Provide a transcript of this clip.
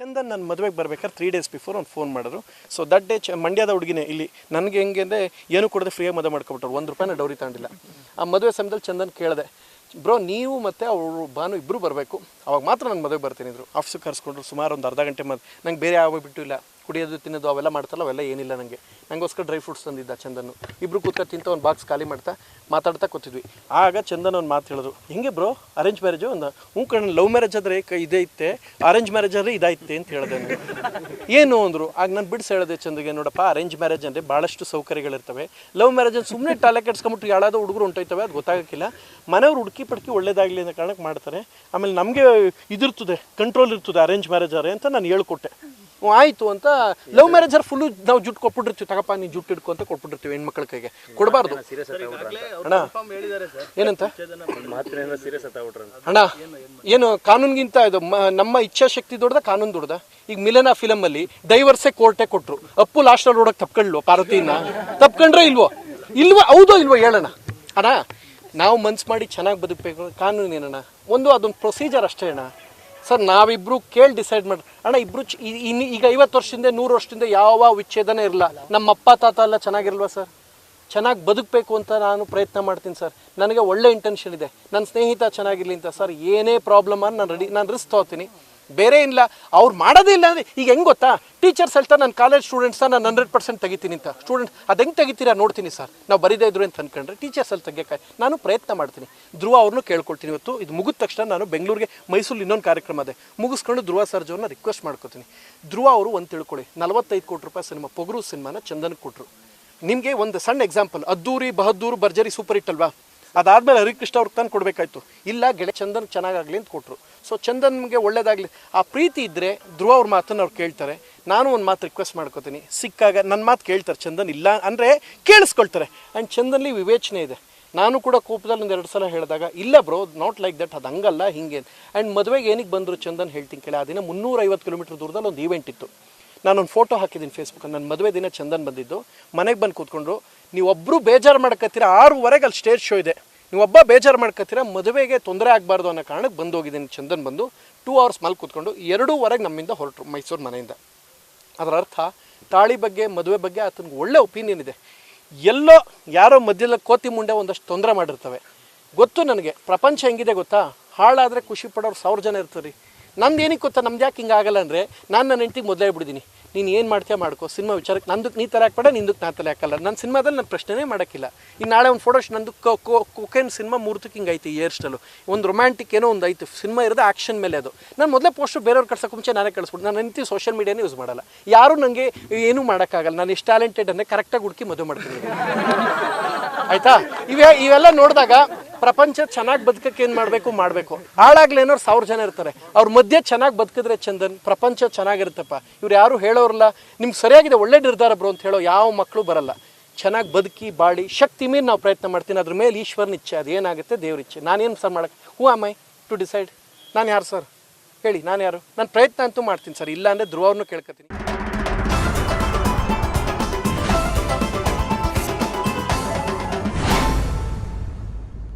ಚಂದನ್ ನನ್ನ ಮದುವೆಗೆ ಬರ್ಬೇಕಾದ್ರೆ ತ್ರೀ ಡೇಸ್ ಬಿಫೋರ್ ಒಂದು ಫೋನ್ ಮಾಡಿದ್ರು. ಸೊ ದಟ್ ಡೇ ಚ ಮಂಡ್ಯದ ಹುಡುಗಿನೇ ಇಲ್ಲಿ ನನಗೆ ಹೆಂಗೆ ಅಂದರೆ ಏನು ಕೊಡದೆ ಫ್ರೀಯಾಗಿ ಮದುವೆ ಮಾಡ್ಕೊಬಿಟ್ರು ಒಂದು ರೂಪಾಯಿನ ಡೌರಿ ತಗೊಂಡಿಲ್ಲ. ಆ ಮದುವೆ ಸಮಯದಲ್ಲಿ ಚಂದನ್ ಕೇಳಿದೆ, ಬ್ರೋ, ನೀವು ಮತ್ತು ಅವರು ಭಾನು ಇಬ್ಬರು ಬರಬೇಕು. ಅವಾಗ ಮಾತ್ರ ನಾನು ಮದುವೆ ಬರ್ತೀನಿ ಇದ್ರು ಆಫೀಸಿಗೆ ಕರೆಸ್ಕೊಂಡ್ರು ಸುಮಾರು ಒಂದು ಅರ್ಧ ಗಂಟೆ ಮದ್ ನಂಗೆ ಬೇರೆ ಯಾವಾಗ ಬಿಟ್ಟು ಇಲ್ಲ. ಕುಡಿಯೋದು, ತಿನ್ನೋದು, ಅವೆಲ್ಲ ಮಾಡ್ತಾರಲ್ಲ, ಅವೆಲ್ಲ ಏನಿಲ್ಲ ನನಗೆ ನನಗೋಸ್ಕರ ಡ್ರೈ ಫ್ರೂಟ್ಸ್ ತಂದಿದ್ದ ಚಂದನ್ನು. ಇಬ್ರು ಕೂತ್ಕೊಂಡು ತಿಂತ ಒಂದು ಬಾಕ್ಸ್ ಖಾಲಿ ಮಾಡ್ತಾ ಮಾತಾಡ್ತಾ ಕೂತಿದ್ವಿ. ಆಗ ಚಂದನ್ ಒಂದು ಮಾತು ಹೇಳಿದ್ರು, ಹೆಂಗೆ ಬ್ರೋ ಅರೇಂಜ್ ಮ್ಯಾರೇಜು ಒಂದು ಹ್ಞೂ ಕಣ್ಣು ಲವ್ ಮ್ಯಾರೇಜ್ ಆದರೆ ಇದೇ ಇತ್ತೆ. ಅರೇಂಜ್ ಮ್ಯಾರೇಜ್ ಆದರೆ ಇದಾಯ್ತೆ ಅಂತ ಹೇಳಿದೆ ನಾನು. ಏನು ಅಂದರು, ಆಗ ನಾನು ಬಿಡಿಸಿ ಹೇಳಿದೆ ಚಂದಿಗೆ, ನೋಡಪ್ಪ ಅರೇಂಜ್ ಮ್ಯಾರೇಜ್ ಅಂದರೆ ಭಾಳಷ್ಟು ಸೌಕರ್ಯಗಳಿರ್ತವೆ. ಲವ್ ಮ್ಯಾರೇಜ್ ಸುಮ್ಮನೆ ಟಾಲೆ ಕೆಡ್ಸ್ಕೊಂಬಿಟ್ಟು ಯಾವ್ದಾದ್ರು ಹುಡುಗರು ಹೊಂಟೋಯ್ತವೆ, ಅದು ಗೊತ್ತಾಗಕ್ಕಿಲ್ಲ. ಮನೆಯವ್ರು ಹುಡುಕಿ ಪಡ್ಕಿ ಒಳ್ಳೇದಾಗಲಿ ಅಂತ ಕಾರಣಕ್ಕೆ ಮಾಡ್ತಾರೆ. ಆಮೇಲೆ ನಮಗೆ ಇದಿರ್ತದೆ ಕಂಟ್ರೋಲ್ ಇರ್ತದೆ ಅರೇಂಜ್ ಮ್ಯಾರೇಜ್ ಅರೆ ಅಂತ ನಾನು ಹೇಳ್ಕೊಟ್ಟೆ. ಆಯಿತು ಅಂತ ಲವ್ ಮ್ಯಾರೇಜರ್ ಫುಲ್ಲು ನಾವು ಜುಟ್ಟು ಕೊಟ್ಬಿಟ್ಟಿರ್ತೀವಿ. ತಗಪ್ಪ ನೀನು ಜುಟ್ಟು ಹಿಡ್ಕೊ ಅಂತ ಕೊಟ್ಬಿಟ್ಟಿರ್ತೀವಿ ಹೆಣ್ಮಕ್ಳ ಕೈಗೆ. ಕೊಡಬಾರ್ದು. ಅಣ್ಣ ಏನಂತ? ಅಣ್ಣ ಏನು ಕಾನೂನ್ಗಿಂತ ಇದು ಮ- ನಮ್ಮ ಇಚ್ಛಾಶಕ್ತಿ ದೊಡ್ಡದ ಕಾನೂನು ದೊಡ್ಡದ. ಈಗ ಮಿಲನ ಫಿಲಮ್ ಅಲ್ಲಿ ಡೈವರ್ಸೇ ಕೋರ್ಟೇ ಕೊಟ್ಟರು ಅಪ್ಪು ಲಾಸ್ಟ್ ಅಲ್ಲಿ ನೋಡಕ್ ತಪ್ಕೊಂಡ್ಲು ಪಾರ್ವತಿನ. ತಪ್ಕೊಂಡ್ರೆ ಇಲ್ವೋ? ಇಲ್ವೋ ಹೌದೋ ಇಲ್ವೋ ಹೇಳೋಣ ಅಣ್ಣ ನಾವು ಮನ್ಸು ಮಾಡಿ ಚೆನ್ನಾಗಿ ಬದುಕಬೇಕು. ಕಾನೂನು ಏನಣ್ಣ? ಒಂದು ಅದೊಂದು ಪ್ರೊಸೀಜರ್ ಅಷ್ಟೇ ಅಣ್ಣ. ಸರ್, ನಾವಿಬ್ರು ಕೇಳಿ ಡಿಸೈಡ್ ಮಾಡಿ ಅಣ್ಣ, ಇಬ್ರು ಈಗ ಐವತ್ತು ವರ್ಷದಿಂದ, ನೂರು ವರ್ಷದಿಂದ ಯಾವ ವಿಚ್ಛೇದನ ಇರಲ್ಲ. ನಮ್ಮ ಅಪ್ಪ ತಾತ ಎಲ್ಲ ಚೆನ್ನಾಗಿರಲ್ವಾ ಸರ್? ಚೆನ್ನಾಗಿ ಬದುಕಬೇಕು ಅಂತ ನಾನು ಪ್ರಯತ್ನ ಮಾಡ್ತೀನಿ ಸರ್. ನನಗೆ ಒಳ್ಳೆ ಇಂಟೆನ್ಷನ್ ಇದೆ. ನನ್ನ ಸ್ನೇಹಿತ ಚೆನ್ನಾಗಿರ್ಲಿ ಅಂತ. ಸರ್, ಏನೇ ಪ್ರಾಬ್ಲಮ್ ನಾನು ರೆಡಿ ನಾನು ರಿಸ್ಕ್ ತೊಗೋತೀನಿ. ಬೇರೆ ಇಲ್ಲ ಅವ್ರು ಮಾಡೋದೇ ಇಲ್ಲ ಅಂದರೆ ಈಗ ಹೆಂಗೆ ಗೊತ್ತಾ? ಟೀಚರ್ಸ್ ಹೇಳ್ತಾ ನಾನು ಕಾಲೇಜ್ ಸ್ಟೂಡೆಂಟ್ಸ್ನ ನಾನು ಹಂಡ್ರೆಡ್ ಪರ್ಸೆಂಟ್ ತೆಗಿತೀನಿ ಅಂತ. ಸ್ಟೂಡೆಂಟ್ ಅದು ಹೆಂಗೆ ತೆಗಿತೀರಾ ನೋಡ್ತೀನಿ ಸರ್ ನಾವು ಬರೀದೇ ಇದ್ರು ಅಂತ ಅನ್ಕೊಂಡ್ರೆ ಟೀಚರ್ಸಲ್ಲಿ ತೆಗಿಯೋಕೆ ನಾನು ಪ್ರಯತ್ನ ಮಾಡ್ತೀನಿ. ಧ್ರುವ ಅವ್ರನ್ನೂ ಕೇಳ್ಕೊಳ್ತೀನಿ ಇವತ್ತು. ಇದು ಮುಗಿದ ತಕ್ಷಣ ನಾನು ಬೆಂಗಳೂರಿಗೆ ಮೈಸೂರು ಇನ್ನೊಂದು ಕಾರ್ಯಕ್ರಮ ಇದೆ. ಮುಗಿಸ್ಕೊಂಡು ಧ್ರುವ ಸರ್ ಅವ್ರನ್ನ ರಿಕ್ವೆಸ್ಟ್ ಮಾಡ್ಕೊತೀನಿ. ಧ್ರುವ ಅವರು ಒಂದು ತಿಳ್ಕೊಳ್ಳಿ. ನಲವತ್ತೈದು ಕೋಟಿ ರೂಪಾಯಿ ಸಿನಿಮಾ, ಪೊಗರು ಸಿನಿಮಾನ ಚಂದನ್ ಕೊಟ್ಟರು ನಿಮಗೆ ಒಂದು ಸಣ್ಣ ಎಕ್ಸಾಂಪಲ್ ಅದ್ದೂರಿ, ಬಹದ್ದೂರು, ಭರ್ಜರಿ ಸೂಪರ್ ಹಿಟ್ ಅಲ್ವಾ? ಅದಾದ್ಮೇಲೆ ಹರಿಕೃಷ್ಣ ಅವ್ರಿಗೆ ತಂದು ಕೊಡಬೇಕಾಯ್ತು. ಇಲ್ಲ ಗೆಳೆ ಚಂದನ್ ಚೆನ್ನಾಗಾಗಲಿ ಅಂತ ಕೊಟ್ಟರು ಸೊ ಚಂದನ್ಗೆ ಒಳ್ಳೇದಾಗಲಿ. ಆ ಪ್ರೀತಿ ಇದ್ದರೆ ಧ್ರುವ ಅವ್ರ ಮಾತನ್ನು ಅವ್ರು ಕೇಳ್ತಾರೆ. ನಾನು ಒಂದು ಮಾತು ರಿಕ್ವೆಸ್ಟ್ ಮಾಡ್ಕೋತೀನಿ. ಸಿಕ್ಕಾಗ ನನ್ನ ಮಾತು ಕೇಳ್ತಾರೆ, ಚಂದನ್ ಇಲ್ಲ ಅಂದರೆ ಕೇಳಿಸ್ಕೊಳ್ತಾರೆ. ಆ್ಯಂಡ್ ಚಂದನ್ಲಿ ವಿವೇಚನೆ ಇದೆ. ನಾನು ಕೂಡ ಕೋಪದಲ್ಲಿ ಒಂದು ಎರಡು ಸಲ ಹೇಳಿದಾಗ, ಇಲ್ಲ ಬ್ರೋ ನಾಟ್ ಲೈಕ್ ದಟ್ ಅದು ಹಂಗಲ್ಲ, ಹಿಂಗೆ ಆ್ಯಂಡ್ ಮದುವೆಗೆ ಏನಕ್ಕೆ ಬಂದರು ಚಂದನ್ ಹೇಳ್ತೀನಿ ಕೇಳಿ. ಆ ದಿನ ಮುನ್ನೂರೈವತ್ತು ಕಿಲೋಮೀಟರ್ ದೂರದಲ್ಲಿ ಒಂದು ಈವೆಂಟ್ ಇತ್ತು. ನಾನೊಂದು ಫೋಟೋ ಹಾಕಿದ್ದೀನಿ ಫೇಸ್ಬುಕ್ ನನ್ನ ಮದುವೆ ದಿನ ಚಂದನ್ ಬಂದಿದ್ದು. ಮನೆಗೆ ಬಂದು ಕೂತ್ಕೊಂಡ್ರು ನೀವೊಬ್ಬರು ಬೇಜಾರು ಮಾಡ್ಕತ್ತೀರ? ಆರೂವರೆಗೆ ಅಲ್ಲಿ ಸ್ಟೇಜ್ ಶೋ ಇದೆ. ನೀವೊಬ್ಬ ಬೇಜಾರು ಮಾಡ್ಕತ್ತೀರ? ಮದುವೆಗೆ ತೊಂದರೆ ಆಗಬಾರ್ದು ಅನ್ನೋ ಕಾರಣಕ್ಕೆ ಬಂದು ಹೋಗಿದ್ದೀನಿ ಚಂದನ್ ಬಂದು ಟೂ ಅವರ್ಸ್ ಮಲ್ ಕೂತ್ಕೊಂಡು ಎರಡೂವರೆಗೆ ನಮ್ಮಿಂದ ಹೊರಟರು ಮೈಸೂರು ಮನೆಯಿಂದ. ಅದರ ಅರ್ಥ, ತಾಳಿ ಬಗ್ಗೆ, ಮದುವೆ ಬಗ್ಗೆ ಆತನಿಗೆ ಒಳ್ಳೆ ಒಪಿನಿಯನ್ ಇದೆ. ಎಲ್ಲೋ ಯಾರೋ ಮಧ್ಯದಲ್ಲಿ ಕೋತಿ ಮುಂಡೆ ಒಂದಷ್ಟು ತೊಂದರೆ ಮಾಡಿರ್ತವೆ. ಗೊತ್ತು ನನಗೆ. ಪ್ರಪಂಚ ಹೆಂಗಿದೆ ಗೊತ್ತಾ? ಹಾಳಾದರೆ ಖುಷಿ ಪಡೋರು ಸಾವಿರ ಜನ ಇರ್ತಾರೆ. ನಂದು ಏನಕ್ಕೆ ಗೊತ್ತಾ, ನಮ್ದು ಯಾಕೆ ಹಿಂಗಾಗಲ್ಲ ಅಂದರೆ ನಾನು ನನ್ನ ಹೆಂಡತಿಗೆ ಮೊದಲೇ ಬಿಡಿದ್ದೀನಿ ನೀನು ಏನು ಮಾಡ್ತೀಯ ಮಾಡ್ಕೋ, ಸಿನಿಮಾ ವಿಚಾರಕ್ಕೆ ನಂದಕ್ಕೆ ನೀ ತಲೆ ಹಾಕ್ಬೇಡ ನಿಂದಕ್ಕೆ ನಾ ತಲೆ ಹಾಕಲ್ಲ. ನನ್ನ ಸಿನಿಮಾದಲ್ಲಿ ನಾನು ಪ್ರಶ್ನೆನೇ ಮಾಡೋಕ್ಕಿಲ್ಲ. ಇನ್ನು ನಾಳೆ ಒಂದು ಫೋಟೋ ನಂದು ಕೊಕೇನ್ ಸಿನಿಮಾ ಮೂರ್ತಕ್ಕೆ ಹಿಂಗೆ ಐತಿ ಇಯರ್ ಸ್ಟೈಲು ಒಂದು ರೊಮ್ಯಾಂಟಿಕ್ ಏನೋ ಒಂದು ಐತೆ, ಸಿನಿಮಾ ಇರೋದು ಆ್ಯಕ್ಷನ್ ಮೇಲೆ ಅದು. ನಾನು ಮೊದಲೇ ಪೋಸ್ಟು ಬೇರೆಯವ್ರು ಕಳ್ಸೋಕೆ ಮುಂಚೆ ನಾನೇ ಕಳಿಸ್ಬಿಟ್ಟು ನಾನು ಹೆಂಡತಿ ಸೋಷಿಯಲ್ ಮೀಡಿಯಾನೇ ಯೂಸ್ ಮಾಡಲ್ಲ. ಯಾರೂ ನನಗೆ ಏನೂ ಮಾಡೋಕ್ಕಾಗಲ್ಲ. ನಾನು ಎಷ್ಟು ಟ್ಯಾಲೆಂಟೆಡ್ ಅಂದರೆ ಕರೆಕ್ಟಾಗಿ ಹುಡುಕಿ ಮದುವೆ ಮಾಡ್ತೀನಿ. ಆಯಿತಾ? ಇವೆ ಇವೆಲ್ಲ ನೋಡಿದಾಗ ಪ್ರಪಂಚ ಚೆನ್ನಾಗಿ ಬದುಕಕ್ಕೆ ಏನು ಮಾಡಬೇಕು ಮಾಡಬೇಕು. ಹಾಳಾಗ್ಲೇನೋರು ಸಾವಿರ ಜನ ಇರ್ತಾರೆ. ಅವ್ರ ಮಧ್ಯೆ ಚೆನ್ನಾಗಿ ಬದುಕಿದ್ರೆ ಚಂದನ್, ಪ್ರಪಂಚ ಚೆನ್ನಾಗಿರುತ್ತಪ್ಪ. ಇವ್ರು ಯಾರು ಹೇಳೋರಲ್ಲ. ನಿಮ್ಗೆ ಸರಿಯಾಗಿದೆ ಒಳ್ಳೆ ನಿರ್ಧಾರ ಬ್ರೋ ಅಂತ ಹೇಳೋ ಯಾವ ಮಕ್ಕಳು ಬರಲ್ಲ. ಚೆನ್ನಾಗಿ ಬದುಕಿ, ಬಾಳಿ, ಶಕ್ತಿ ಮೀರಿ ನಾವು ಪ್ರಯತ್ನ ಮಾಡ್ತೀನಿ. ಅದ್ರ ಮೇಲೆ ಈಶ್ವರನ ಇಚ್ಛೆ, ಅದು ಏನಾಗುತ್ತೆ ದೇವ್ರ ಇಚ್ಛೆ. ನಾನೇನು ಸರ್ ಮಾಡಕ್ಕೆ ಹೂ ಆಮ್ ಟು ಡಿಸೈಡ್ ನಾನು ಯಾರು ಸರ್? ಹೇಳಿ, ನಾನು ಯಾರು? ನಾನು ಪ್ರಯತ್ನ ಅಂತೂ ಮಾಡ್ತೀನಿ ಸರ್. ಇಲ್ಲ ಧ್ರುವವ್ರನ್ನೂ ಕೇಳ್ಕೊತೀನಿ